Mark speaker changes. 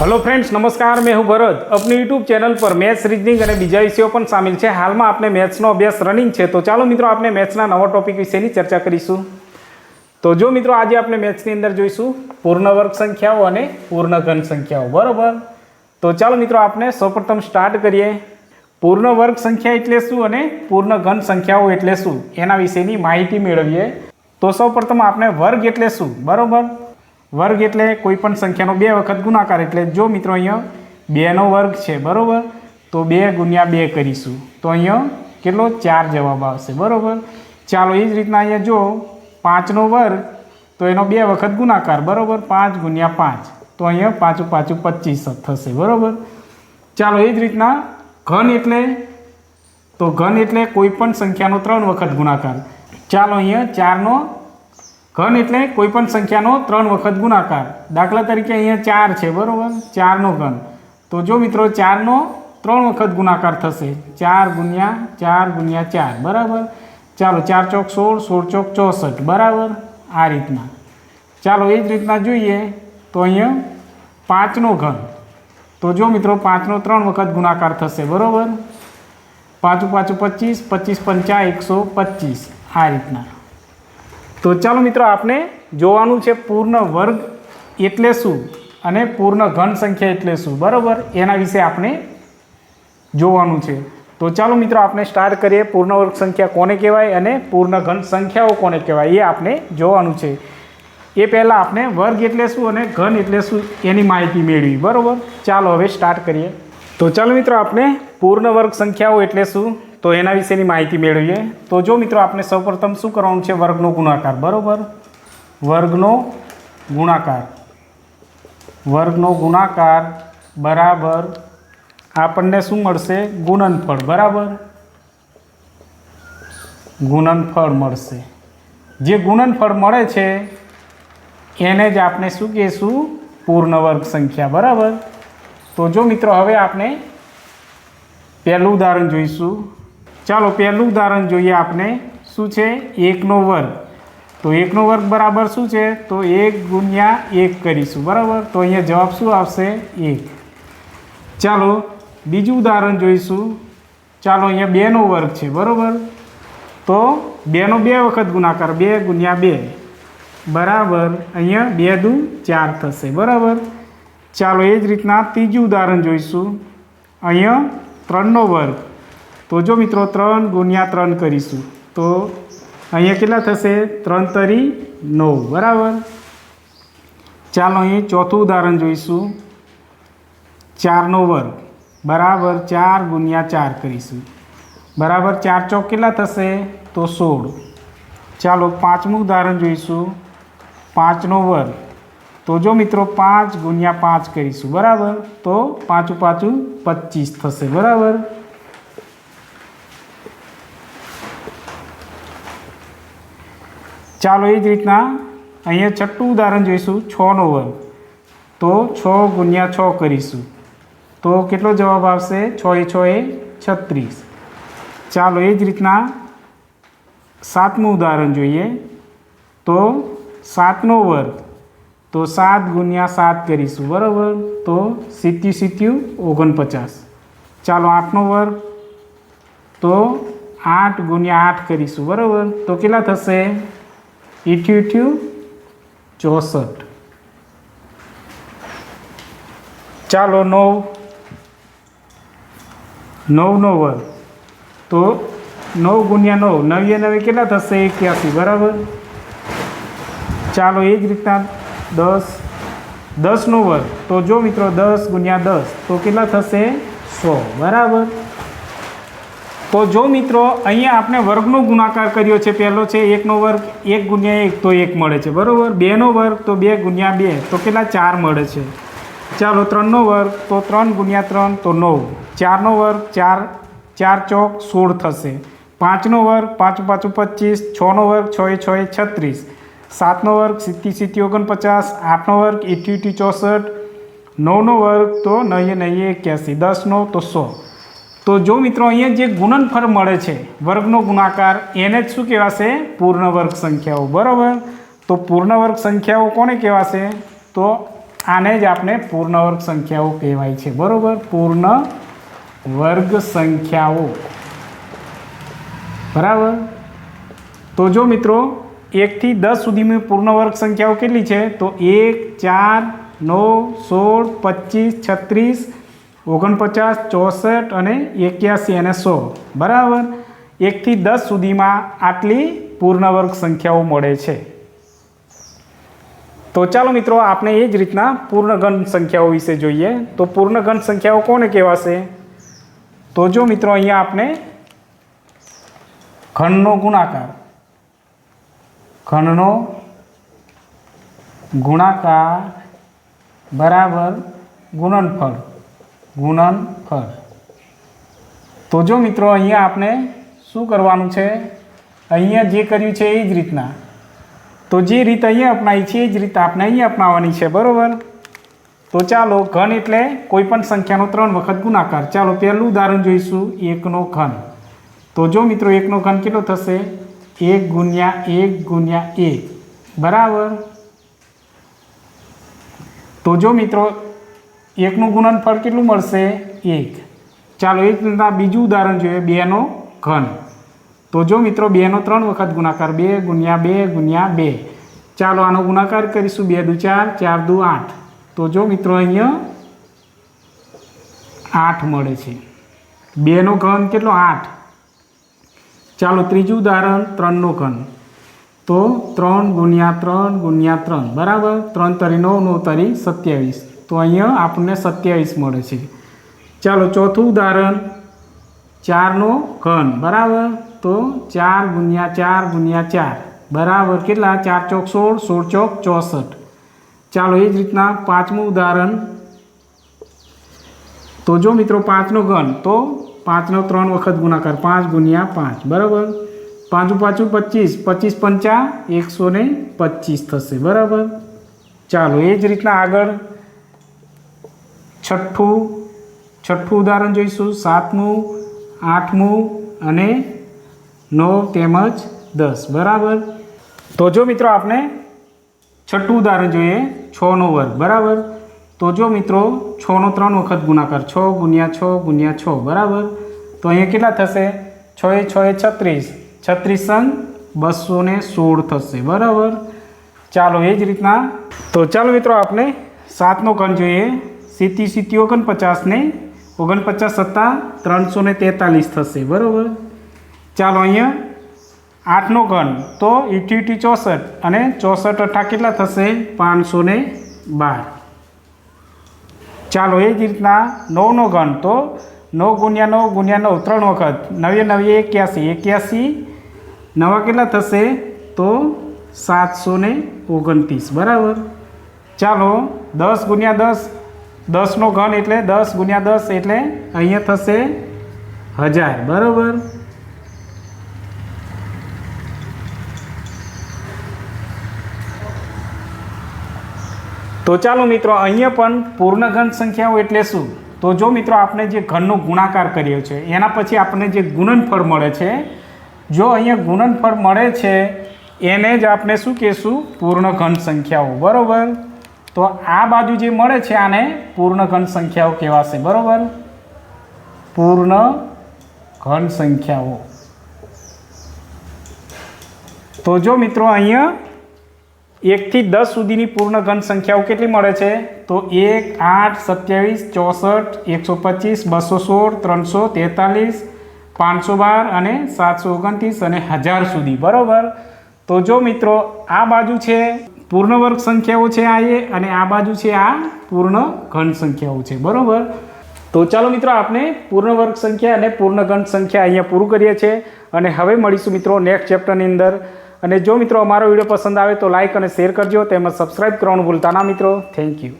Speaker 1: Hello friends નમસ્કાર, મેં હું ભરત. આપની યુટ્યુબ ચેનલ પર મેથ્સ રીઝનિંગ અને બીજા વિષયો પણ સામેલ છે. હાલમાં આપણે મેથ્સનો અભ્યાસ રનિંગ છે. તો ચાલો મિત્રો, આપણે મેથ્સના નવા ટોપિક વિશેની ચર્ચા કરીશું. તો જો મિત્રો, આજે આપણે મેથ્સની અંદર જોઈશું પૂર્ણ વર્ગ સંખ્યાઓ અને પૂર્ણ ઘન સંખ્યાઓ. બરાબર? તો ચાલો મિત્રો, આપણે સૌપ્રથમ સ્ટાર્ટ કરીએ. પૂર્ણ વર્ગ સંખ્યા એટલે શું અને પૂર્ણ ઘન સંખ્યાઓ એટલે શું? એના વિશેની માહિતી મેળવીએ. તો સૌપ્રથમ આપણે વર્ગ એટલે શું? બરાબર? વર્ગ એટલે કોઈપણ સંખ્યાનો બે વખત ગુણાકાર એટલે જો મિત્રો અહીંયા બેનો વર્ગ છે, બરાબર? તો બે ગુણ્યા બે કરીશું. તો અહીંયા કેટલો? ચાર જવાબ આવશે, બરાબર? ચાલો, એ જ રીતના અહીંયા જો પાંચનો વર્ગ, તો એનો બે વખત ગુણાકાર, બરાબર? પાંચ ગુણ્યા પાંચ. તો અહીંયા પાછું પાછું પચીસ થશે, બરાબર? ચાલો, એ જ રીતના ઘન એટલે, તો ઘન એટલે કોઈપણ સંખ્યાનો ત્રણ વખત ગુણાકાર. ચાલો, અહીંયા ચારનો ઘન એટલે કોઈ પણ સંખ્યાનો ત્રણ વખત ગુણાકાર. દાખલા તરીકે અહીંયા ચાર છે, બરાબર? ચારનો ઘન. તો જો મિત્રો, ચારનો ત્રણ વખત ગુણાકાર થશે. ચાર ગુણ્યા ચાર ગુણ્યા ચાર, બરાબર? ચાલો, ચાર ચોક સોળ સોળ ચોક ચોસઠ, બરાબર? આ રીતના. ચાલો, એ જ રીતના જોઈએ. તો અહીંયા પાંચનો ઘન. તો જો મિત્રો, પાંચનો ત્રણ વખત ગુણાકાર થશે, બરાબર? પાછું પાછું પચીસ પચીસ પંચા એકસો પચીસ. આ રીતના. તો ચાલો મિત્રો આપણે જોવાનું છે પૂર્ણ વર્ગ એટલે શું અને પૂર્ણ ઘન સંખ્યા એટલે શું? બરાબર? એના વિશે આપણે જોવાનું છે. તો ચાલો મિત્રો આપણે સ્ટાર્ટ કરીએ. પૂર્ણ વર્ગ સંખ્યા કોને કહેવાય અને પૂર્ણ ઘન સંખ્યાઓ કોને કહેવાય? એ આપણે જોવાનું છે. એ પહેલાં આપણે વર્ગ એટલે શું અને ઘન એટલે શું એની માહિતી મેળવી. બરાબર? ચાલો હવે સ્ટાર્ટ કરીએ. તો ચાલો મિત્રો આપણે પૂર્ણ વર્ગ સંખ્યાઓ એટલે શું? તો એના વિશેની માહિતી મેળવીએ. તો જો મિત્રો આપણે સૌપ્રથમ શું કરવાનું છે વર્ગનો ગુણાકાર? બરાબર? વર્ગનો ગુણાકાર. વર્ગનો ગુણાકાર બરાબર આપણને શું મળશે? ગુણનફળ. બરાબર? ગુણનફળ મળશે. જે ગુણનફળ મળે છે, એને જ આપણે શું કહીશું? પૂર્ણ વર્ગ સંખ્યા. બરાબર? તો જો મિત્રો, હવે આપણે પહેલું ઉદાહરણ જોઈશું. ચાલો પહેલું ઉદાહરણ જોઈએ આપણે શું છે? એકનો વર્ગ. તો એકનો વર્ગ બરાબર શું છે? તો એક ગુણ્યા એક કરીશું. બરાબર? તો અહીંયા જવાબ શું આવશે? એક. ચાલો બીજું ઉદાહરણ જોઈશું. ચાલો અહીંયા બેનો વર્ગ છે. બરાબર? તો બેનો બે વખત ગુણાકાર. બે ગુણ્યા બે. બરાબર? અહીંયા બે દુ ચાર થશે. બરાબર? ચાલો એ જ રીતના ત્રીજું ઉદાહરણ જોઈશું. અહીંયા ત્રણનો વર્ગ. તો જો મિત્રો ત્રણ ગુણ્યા ત્રણ કરીશું, તો અહીંયા કેટલા થશે? ત્રણ તરી નવ, બરાબર? ચાલો અહીં ચોથું ઉદાહરણ જોઈશું. ચારનો વર્ગ, બરાબર? ચાર ગુણ્યા ચાર કરીશું. બરાબર? ચાર ચોક કેટલા થશે? તો સોળ. ચાલો પાંચમું ઉદાહરણ જોઈશું. પાંચનો વર્ગ, તો જો મિત્રો પાંચ ગુણ્યા પાંચ કરીશું, બરાબર? તો પાંચું પાછું પચીસ થશે, બરાબર? ચાલો એ જ રીતના અહીંયા છઠ્ઠું ઉદાહરણ જોઈશું, છનો વર્ગ. તો છ ગુણ્યા છ કરીશું. તો કેટલો જવાબ આવશે? છ એ છ એ છત્રીસ. ચાલો એ જ રીતના સાતમું ઉદાહરણ જોઈએ. તો સાતનો વર્ગ. તો સાત ગુણ્યા સાત કરીશું, બરાબર? તો સિત્યુ સિત્યુ ઓગણપચાસ. ચાલો આઠનો વર્ગ. તો આઠ ગુણ્યા આઠ કરીશું, બરાબર? તો કેટલા થશે? ઇઠ્યું ચોસઠ. ચાલો નવ, નવનો વર્ગ. તો નવ ગુણ્યા નવ નવે નવે કેટલા થશે? એક્યાસી, બરાબર? ચાલો એ જ રીતના દસ, દસનો વર્ગ. તો જો મિત્રો દસ ગુણ્યા દસ, તો કેટલા થશે? સો, બરાબર? તો જો મિત્રો, અહીંયા આપણે વર્ગનો ગુણાકાર કર્યો છે. પહેલો છે એકનો વર્ગ, એક ગુણ્યા એક તો એક મળે છે. બરાબર? બેનો વર્ગ તો બે ગુણ્યા બે. તો કેટલા? ચાર મળે છે. ચાલો ત્રણનો વર્ગ, તો ત્રણ ગુણ્યા ત્રણ તો નવ. ચારનો વર્ગ, ચાર ચાર ચોક સોળ થશે. પાંચનો વર્ગ, પાંચ પાંચું પચીસ. છનો વર્ગ, છ એ છ એ છત્રીસ. સાતનો વર્ગ, સિત્તી સિત્તી ઓગણપચાસ. આઠનો વર્ગ ઇઠ્યું ચોસઠ. નવનો વર્ગ તો નહીં નહીં એક્યાસી. દસનો તો સો. તો જો મિત્રો અહીંયા જે ગુણનફળ મળે છે, વર્ગનો ગુણાકાર, એને જ શું કહેવાશે? પૂર્ણ વર્ગ સંખ્યાઓ. બરાબર? તો પૂર્ણ વર્ગ સંખ્યાઓ કોને કહેવાશે? તો આને જ આપણે પૂર્ણ વર્ગ સંખ્યાઓ કહેવાય છે. બરાબર? પૂર્ણ વર્ગ સંખ્યાઓ. બરાબર? તો જો મિત્રો, એકથી દસ સુધીની પૂર્ણ વર્ગ સંખ્યાઓ કેટલી છે? તો એક, ચાર, નવ, સોળ, પચીસ, છત્રીસ ઓગણપચાસ, ચોસઠ અને એક્યાસી અને સો બરાબર? એકથી દસ સુધીમાં આટલી પૂર્ણવર્ગ સંખ્યાઓ મળે છે. તો ચાલો મિત્રો, આપણે એ જ રીતના પૂર્ણઘન સંખ્યાઓ વિશે જોઈએ. તો પૂર્ણઘન સંખ્યાઓ કોને કહેવાશે? તો જો મિત્રો, અહીંયા આપણે ઘનનો ગુણાકાર ઘનનો ગુણાકાર બરાબર ગુણનફળ ગુણનફળ તો જો મિત્રો, અહીંયા આપણે શું કરવાનું છે? અહીંયા જે કર્યું છે એ જ રીતના. તો જે રીત અહીંયા અપનાવી છે, એ જ રીત આપણે અહીંયા અપનાવવાની છે, બરાબર? તો ચાલો, ઘન એટલે કોઈ પણ સંખ્યાનો ત્રણ વખત ગુણાકાર. ચાલો, પહેલું ઉદાહરણ જોઈશું, એકનો ઘન. તો જો મિત્રો, એકનો ઘન કેટલો થશે? એક ગુણ્યા એક ગુણ્યા એક. બરાબર? તો જો મિત્રો એકનું ગુણનફળ કેટલું મળશે? એક. ચાલો, એક રીતના બીજું ઉદાહરણ જોઈએ, બેનો ઘન. તો જો મિત્રો, બેનો ત્રણ વખત ગુણાકાર, બે ગુણ્યા બે ગુણ્યા બે. ચાલો, આનો ગુણાકાર કરીશું, બે દુ ચાર ચાર દુ આઠ. તો જો મિત્રો, અહીંયા આઠ મળે છે. બેનો ઘન કેટલો? આઠ. ચાલો, ત્રીજું ઉદાહરણ, ત્રણનો ઘન. તો ત્રણ ગુણ્યા ત્રણ ગુણ્યા ત્રણ. બરાબર? ત્રણ તરી નવ નવ તરી સત્યાવીસ. તો અહીંયા આપણને સત્યાવીસ મળે છે. ચાલો ચોથું ઉદાહરણ. ચારનો ઘન, બરાબર? તો ચાર ગુણ્યા ચાર ગુણ્યા ચાર. બરાબર કેટલા? ચાર ચોક સોળ સોળ ચોક ચોસઠ. ચાલો એ જ રીતના પાંચમું ઉદાહરણ. તો જો મિત્રો પાંચનો ઘન, તો પાંચનો ત્રણ વખત ગુણાકાર, પાંચ ગુણ્યા પાંચ, બરાબર? પાંચું પાછું પચીસ પચીસ પંચા એકસો ને પચીસ થશે, બરાબર? ચાલો એ જ રીતના આગળ. છઠ્ઠું છઠ્ઠું ઉદાહરણ જોઈશું. સાતમું, આઠમું અને નવ તેમજ દસ. બરાબર? તો જો મિત્રો આપણે છઠ્ઠું ઉદાહરણ જોઈએ છનો વર્ગ. બરાબર? તો જો મિત્રો છનો ત્રણ વખત ગુણાકાર, છ ગુણ્યા છ ગુણ્યા છ. બરાબર? તો અહીંયા કેટલા થશે? છ એ છ એ છત્રીસ. છત્રીસ સંગ બસો ને સોળ થશે. બરાબર? ચાલો, એ જ રીતના. તો ચાલો મિત્રો, આપણે સાતનો ઘન જોઈએ. સિત્તી સિત્તી ઓગણપચાસને ઓગણપચાસ સત્તા ત્રણસો ને તેતાલીસ થશે, બરાબર? ચાલો અહીંયા આઠનો ઘન, તો ઇઠ્ઠી ચોસઠ અને ચોસઠ અઠ્ઠા કેટલા થશે? પાંચસો ને બાર. ચાલો એ જ રીતના નવનો ઘન, તો નવ ગુણ્યા નવ ગુણ્યા નવ, ત્રણ વખત, નવે નવે એક્યાસી એક્યાસી નવા કેટલા થશે? તો સાતસો ઓગણત્રીસ, બરાબર? ચાલો દસ ગુણ્યા દસ દસનો ઘન એટલે દસ ગુણ્યા દસ એટલે અહીંયા થશે હજાર. બરાબર? તો ચાલો મિત્રો, અહીંયા પણ પૂર્ણ ઘન સંખ્યાઓ એટલે શું? તો જો મિત્રો, આપણે જે ઘનનો ગુણાકાર કર્યો છે, એના પછી આપણને જે ગુણનફળ મળે છે, જો અહીંયા ગુણનફળ મળે છે, એને જ આપણે શું કહેશું? પૂર્ણ ઘન સંખ્યાઓ. બરાબર? તો આ બાજુ જે મળે છે આને પૂર્ણ ઘન સંખ્યાઓ કહેવાશે, બરાબર? પૂર્ણ ઘન સંખ્યાઓ. તો જો મિત્રો અહીંયા એકથી દસ સુધીની પૂર્ણ ઘન સંખ્યાઓ કેટલી મળે છે? તો એક, આઠ, સત્યાવીસ, ચોસઠ, એકસો પચીસ, બસો સોળ, ત્રણસો તેતાલીસ, પાંચસો બાર અને સાતસો ઓગણત્રીસ અને હજાર સુધી, બરાબર? તો જો મિત્રો આ બાજુ છે પૂર્ણ વર્ગ સંખ્યાઓ છે આ એ અને આ બાજુ છે આ પૂર્ણ ઘન સંખ્યાઓ છે. બરાબર? તો ચાલો મિત્રો આપણે પૂર્ણ વર્ગ સંખ્યા અને પૂર્ણ ઘન સંખ્યા અહીંયા પૂરું કરીએ છીએ અને હવે મળીશું મિત્રો નેક્સ્ટ ચેપ્ટરની અંદર. અને જો મિત્રો અમારો વીડિયો પસંદ આવે તો લાઇક અને શેર કરજો તેમજ સબસ્ક્રાઈબ કરવાનું ભૂલતા ના મિત્રો. Thank you